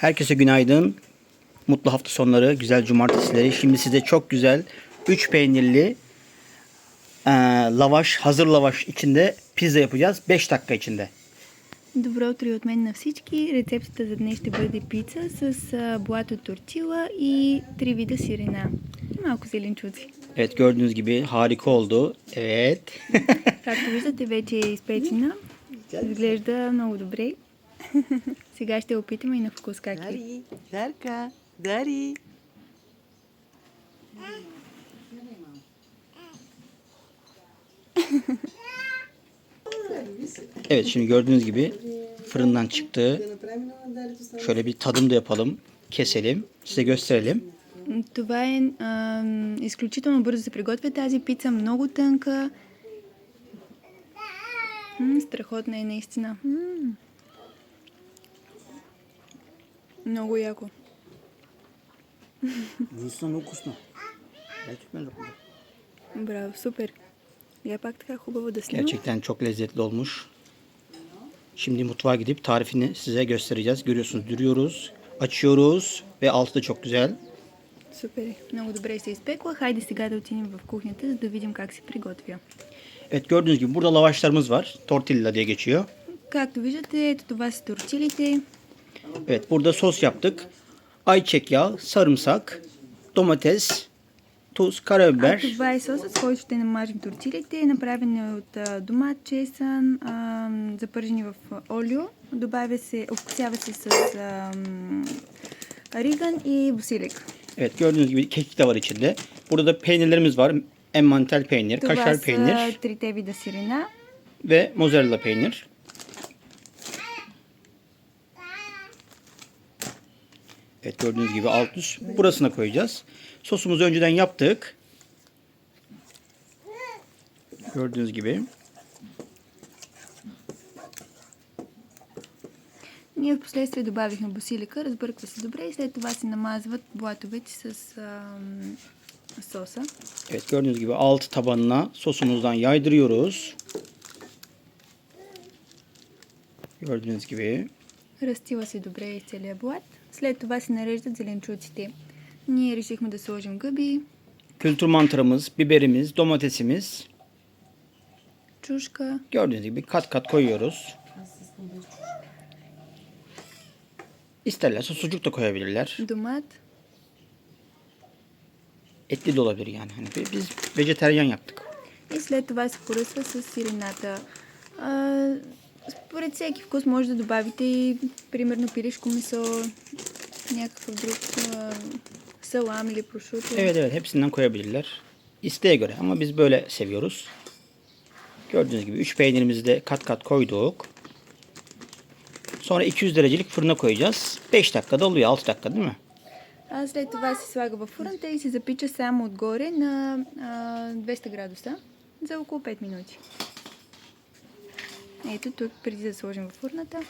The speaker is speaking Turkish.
Herkese günaydın. Mutlu hafta sonları, güzel cumartesileri. Şimdi size çok güzel 3 peynirli eee, lavaş, hazır lavaş içinde pizza yapacağız 5 dakika içinde. Добро утро и от мен на всички. Рецептата за днес ще бъде пица с а, блато тортила и три вида сирена. И малко зеленчуци. Evet gördüğünüz gibi harika oldu. Evet. Както виждате, вече е изпечена. Изглежда много добре. Сега ще опитаме и на вкус как е. Дари, Дарка, Дари. evet şimdi gördüğünüz gibi fırından çıktı. Şöyle bir tadım da yapalım. Keselim. Size gösterelim. Това е изключително бързо се приготвя тази пица, много тънка. М, страхотна е наистина. М. Много яко. Браво, супер. Я пак така хубаво да снимам. Gerçekten çok lezzetli olmuş. Şimdi mutfağa gidip tarifini size göstereceğiz. Görüyorsunuz duruyoruz, açıyoruz ve altı da çok güzel. Супер е. Много добре се изпекла. Хайде сега да отидем в кухнята, за да видим как се приготвя. Evet gördüğünüz gibi burada lavaşlarımız var. Tortilla diye geçiyor. Както виждате, ето това са тортилите. Evet burada sos yaptık. Ayçiçek yağı, sarımsak, domates, tuz, А karabiber. това е сосът, с който ще намажем тортилите. Направен е от а, домат, чесън, а, запържени в а, олио. Добавя се, обкусява се с а, м, риган и босилик. Evet gördüğünüz gibi kekik de var içinde. Burada da peynirlerimiz var. Emmental peynir, Това kaşar са peynir трите вида сирена. ve mozzarella peynir. Evet gördüğünüz gibi alt üst burasına koyacağız. Sosumuzu önceden yaptık. Gördüğünüz gibi. Ние в последствие добавихме босилика, разбърква се добре и след това се намазват блатовете с а, м, соса. Evet gördüğünüz gibi alt tabanına sosumuzdan yaydırıyoruz. Gördüğünüz gibi. Разстила се добре из целия блат. След това се нареждат зеленчуците. Ние решихме да сложим гъби, Kültür mantarımız, biberimiz, domatesimiz. чушка, Gördüğünüz gibi kat kat koyuyoruz. İsterlerse sucuk da koyabilirler. домат. Etli de olabilir yani. Hani bi- biz vejeteryan yaptık. И след това се поръсва с сирената. А, според всеки вкус може да добавите и примерно пилешко месо, някакъв друг а, салам или прошуто. Evet evet hepsinden koyabilirler. İsteğe göre ama biz böyle seviyoruz. Gördüğünüz gibi 3 peynirimizi de kat kat koyduk. Sonra 200 derecelik fırına koyacağız. 5 dakikada oluyor 6 dakika değil mi? А след това се слага във фурната и се запича само отгоре на а, 200 градуса за около 5 минути. Ей, тут, тут прийде сложимо фурната.